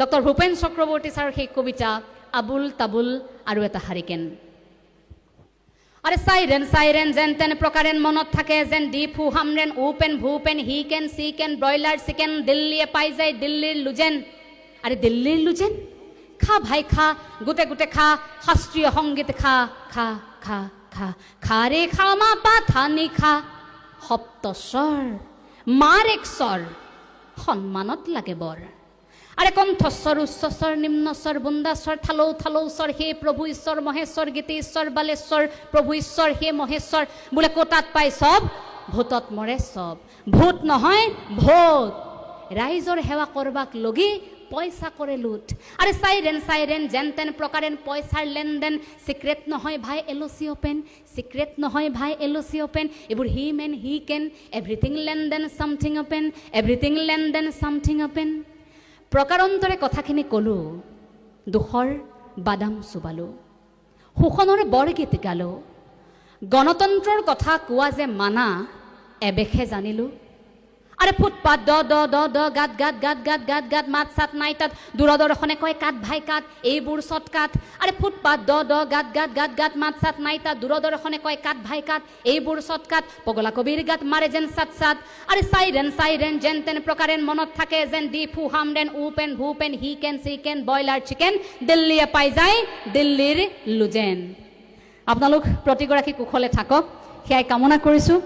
Doctor Bhupen Chakraborty ছাৰৰ সেই কবিতা আবুল তাবুল আৰু এটা হাৰিকেন আৰে চাইৰেন চাইৰেন যেন তেন প্ৰকাৰেন মনত থাকে, যেন দি ফু হামৰেন ঔপেন ভূপেন হি কেন চি কেন ব্ৰইলাৰ চিকেন দিল্লীয়ে পাই যায়, দিল্লীৰ লুজেন। আৰে দিল্লীৰ লুজেন? খা ভাই, খা, গোটে গোটে খা, শাস্ত্ৰীয় সংগীত খা খা খা খা খা ৰে খা, মা পা থানি খা। সপ্তস্বৰ মাৰ এক স্বৰ, সন্মানত লাগে বৰ। আৰে কণ্ঠস্বৰ উচ্চস্বৰ নিম্নস্বৰ বুন্দাস্বৰ থালৌ থালৌ স্বৰ হে প্ৰভু ঈশ্বৰ মহেশ্বৰ গীতি ঈশ্বৰ বালেশ্বৰ প্ৰভু ঈশ্বৰ হে মহেশ্বৰ বোলে কোটাত পাই চব ভূতত মৰে চব ভূত নহয়, ভূত। ৰাইজৰ সেৱা কৰবাক লগি পইচা কৰে লুট। আৰে চাইৰেন চাইৰেন যেন তেন প্ৰকাৰেন পইচাৰ লেনদেন। চিক্ৰেট নহয় ভাই এল চি অ'পেন, চিক্ৰেট নহয় ভাই এল চি অ'পেন। এইবোৰ হি মেন, হি কেন, এভৰিথিং লেনদেন, চামথিং অ'পেন, এভৰিথিং লেনদেন, চামথিং অ'পেন। প্ৰকাৰান্তৰে কথাখিনি ক'লোঁ, দুখৰ বাদাম চুবালোঁ, শোষণৰে বৰগীত গালোঁ, গণতন্ত্ৰৰ কথা কোৱা যে মানা এবেশে জানিলোঁ। আৰে ফুটপাত, দ দ দ দ, গাত গাত গাত গাত গাত গাত, মাত চাত নাই, তাত দূৰদৰ্শনে কয় কাট ভাই কাট এইবোৰ চট কাট আৰে ফুটপাত, দ দ, গাত গাত গাত গাত, মাত চাত নাই, তাত দূৰদৰ্শনে কয় কাট ভাই কাট এইবোৰ চট কাট পগলা কবিৰ গাত মাৰে যেন চাত চাত আৰে চাইৰেন চাইৰেন, যেন তেন প্ৰকাৰেন মনত থাকে যেন দি ফু হামৰেন ঔপেন ভূপেন হি, কেন, চি, কেন, ব্ৰইলাৰ, চিকেন, দিল্লীয়ে পাই যায়, দিল্লীৰ লুজেন। আপোনালোক প্ৰতিগৰাকী কুশলে থাকক, সেয়াই কামনা কৰিছোঁ।